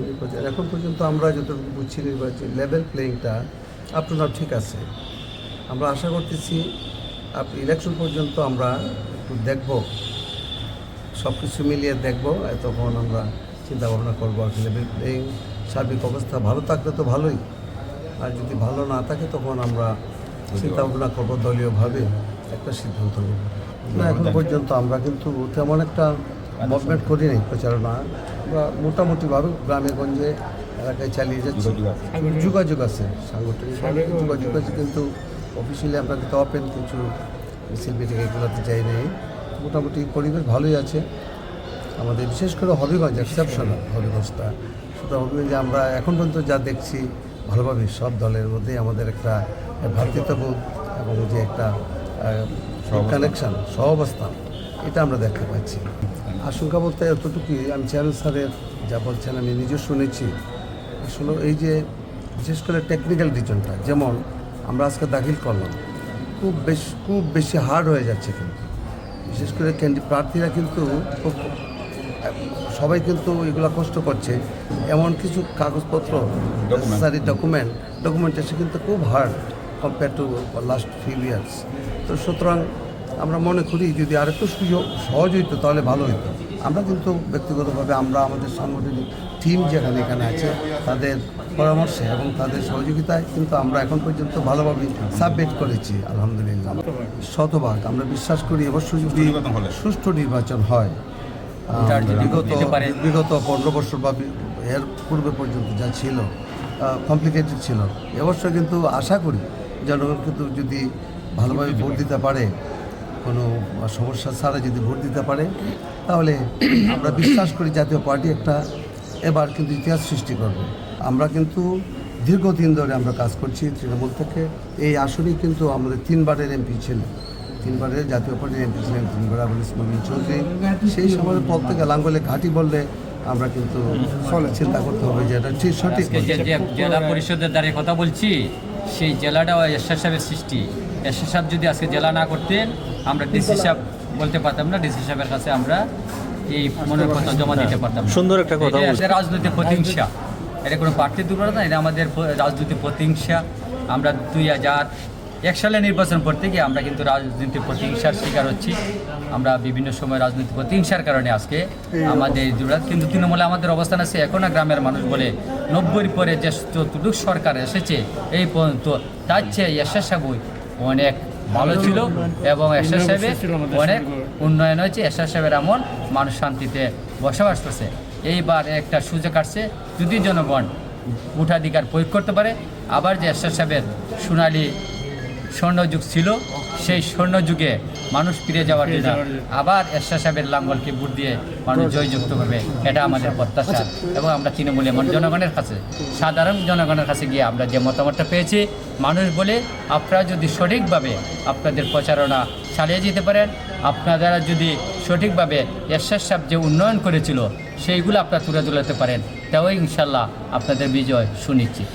নির্বাচনী প্রচার এখন পর্যন্ত আমরা যতটুকু বুঝছি নির্বাচন লেভেল প্লেয়িংটা আপনার ঠিক আছে। আমরা আশা করতেছি আপনি ইলেকশন পর্যন্ত আমরা একটু দেখব সব কিছু মিলিয়ে দেখব তখন আমরা চিন্তা ভাবনা করব আর লেভেল প্লেয়িং সার্বিক অবস্থা ভালো থাকলে তো ভালোই। আর যদি ভালো না থাকে তখন আমরা চিন্তা ভাবনা করব দলীয়ভাবে একটা সিদ্ধান্ত নেব। না এখন পর্যন্ত আমরা কিন্তু তেমন একটা মুভমেন্ট করিনি প্রচারণা। আমরা মোটামুটিভাবে গ্রামে গঞ্জে এলাকায় চালিয়ে যাচ্ছি। যোগাযোগ আছে। সাংগঠনিক যোগাযোগ আছে কিন্তু অফিসিয়ালি আমরা কিন্তু ওপেন কিছু মিছিল মিটিং এগুলোতে যাই নাই। মোটামুটি পরিবেশ ভালোই আছে। আমাদের বিশেষ করে হবিগঞ্জ এক্সেপশনাল হবিগঞ্জটা। শুধু হবিগঞ্জে আমরা এখন পর্যন্ত যা দেখছি ভালোভাবে সব দলের মধ্যেই আমাদের একটা ভ্রাতৃত্ববোধ এবং যে একটা কানেকশন সহাবস্থান এটা আমরা দেখতে পাচ্ছি। আশঙ্কা বলতে এতটুকুই আমি চেয়ারম্যান স্যারের যা বলছেন আমি নিজে শুনেছি। আসলে এই যে বিশেষ করে টেকনিক্যাল রিজনটা যেমন আমরা আজকে দাখিল করলাম খুব বেশ খুব বেশি হার্ড হয়ে যাচ্ছে কিন্তু। বিশেষ করে ক্যান্ডি প্রার্থীরা কিন্তু খুব সবাই কিন্তু এগুলো কষ্ট করছে। এমন কিছু কাগজপত্র নেসেসারি ডকুমেন্ট ডকুমেন্টেশন কিন্তু খুব hard compare to last few years তো সুতরাং আমরা মনে করি যদি আরেকটু সুযোগ সহজ হইতো তাহলে ভালো হতো আমরা কিন্তু ব্যক্তিগতভাবে আমরা আমাদের সাংগঠনিক টিম যেখানে এখানে আছে তাদের পরামর্শে এবং তাদের সহযোগিতায় কিন্তু আমরা এখন পর্যন্ত ভালোভাবে সাবমিট করেছি আলহামদুলিল্লাহ। শতভাগ। আমরা বিশ্বাস করি অবশ্যই যদি সুষ্ঠু নির্বাচন হয় বিগত বিগত পনেরো বছর বা এর পূর্বে পর্যন্ত যা ছিল কমপ্লিকেটেড ছিল। অবশ্যই কিন্তু আশা করি জনগণ কিন্তু যদি ভালোভাবে ভোট দিতে পারে কোনো সমস্যা ছাড়া যদি ভোট দিতে পারে তাহলে আমরা বিশ্বাস করি জাতীয় পার্টি একটা এবার কিন্তু ইতিহাস সৃষ্টি করবে। আমরা কিন্তু দীর্ঘদিন ধরে আমরা কাজ করছি তৃণমূল থেকে। এই আসনেই কিন্তু আমাদের তিনবারের এমপি ছিলেন। তিনবারের জাতীয় পার্টির এমপি ছিলেন তিনবার আবুল ইসলাম চৌধুরী। সেই সময়ের পর থেকে লাঙ্গলে ঘাঁটি বললে আমরা কিন্তু চিন্তা করতে হবে যে এটা ঠিক সঠিক জেলা পরিষদের দ্বারা কথা বলছি সেই জেলাটা এরশাদ সাহেবের সৃষ্টি। এরশাদ সাহেব যদি আজকে জেলা না করতেন আমরা ডিসি সাহেব বলতে পারতাম না ডিসি সাহেবের কাছে আমরা এই মনের কথা জমা দিতে পারতাম সুন্দর একটা কথা রাজনৈতিক প্রতিহিংসা। এটা কোনো পার্টির দুর্বলতা না এটা আমাদের রাজনৈতিক প্রতিহিংসা। আমরা দুই হাজার এক সালে নির্বাচন করতে গিয়ে আমরা কিন্তু রাজনৈতিক প্রতিহিংসার শিকার হচ্ছি। আমরা বিভিন্ন সময় রাজনৈতিক প্রতিহিংসার কারণে আজকে আমাদের কিন্তু তৃণমূলে আমাদের অবস্থান আছে এখনও গ্রামের মানুষ বলে নব্বই পরে যে যতটুক সরকার এসেছে এই পর্যন্ত তার চেয়ে এসএস সাহেবই অনেক ভালো ছিল এবং এসএস সাহেবের অনেক উন্নয়ন হয়েছে। এসআর সাহেবের এমন মানুষ শান্তিতে বসবাস করছে। এইবার একটা সুযোগ আসছে যদি জনগণ উঠাধিকার প্রয়োগ করতে পারে আবার যে এরশাদ সাহেবের সোনালি স্বর্ণযুগ ছিল সেই স্বর্ণযুগে মানুষ ফিরে যাওয়ার জন্য আবার এরশাদ সাহেবের লাঙ্গলকে ভোট দিয়ে মানুষ জয়যুক্ত করবে। এটা আমাদের প্রত্যাশা। এবং আমরা তৃণমূল এমন জনগণের কাছে সাধারণ জনগণের কাছে গিয়ে আমরা যে মতামতটা পেয়েছি মানুষ বলে আপনারা যদি সঠিকভাবে আপনাদের প্রচারণা চালিয়ে যেতে পারেন আপনারা যদি সঠিকভাবে এরশাদ সাহেব যে উন্নয়ন করেছিল সেইগুলো আপনারা তুলে তুলতে পারেন। তাও ইনশাল্লাহ আপনাদের বিজয় সুনিশ্চিত।